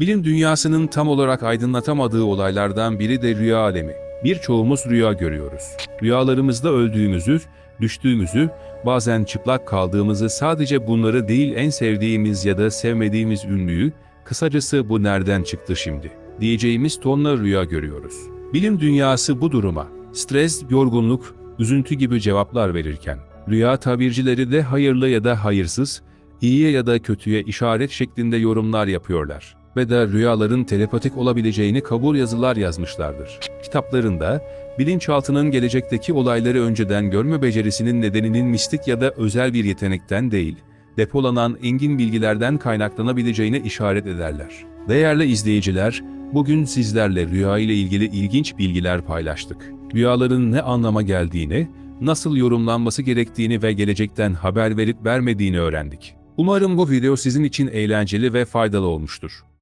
Bilim dünyasının tam olarak aydınlatamadığı olaylardan biri de rüya alemi. Birçoğumuz rüya görüyoruz. Rüyalarımızda öldüğümüzü, düştüğümüzü, bazen çıplak kaldığımızı sadece bunları değil en sevdiğimiz ya da sevmediğimiz ünlüyü, kısacası bu nereden çıktı şimdi diyeceğimiz tonla rüya görüyoruz. Bilim dünyası bu duruma stres, yorgunluk, üzüntü gibi cevaplar verirken, rüya tabircileri de hayırlı ya da hayırsız, iyiye ya da kötüye işaret şeklinde yorumlar yapıyorlar ve de rüyaların telepatik olabileceğini kabul yazılar yazmışlardır. Kitaplarında, bilinçaltının gelecekteki olayları önceden görme becerisinin nedeninin mistik ya da özel bir yetenekten değil, depolanan engin bilgilerden kaynaklanabileceğine işaret ederler. Değerli izleyiciler, bugün sizlerle rüya ile ilgili ilginç bilgiler paylaştık. Rüyaların ne anlama geldiğini, nasıl yorumlanması gerektiğini ve gelecekten haber verip vermediğini öğrendik. Umarım bu video sizin için eğlenceli ve faydalı olmuştur.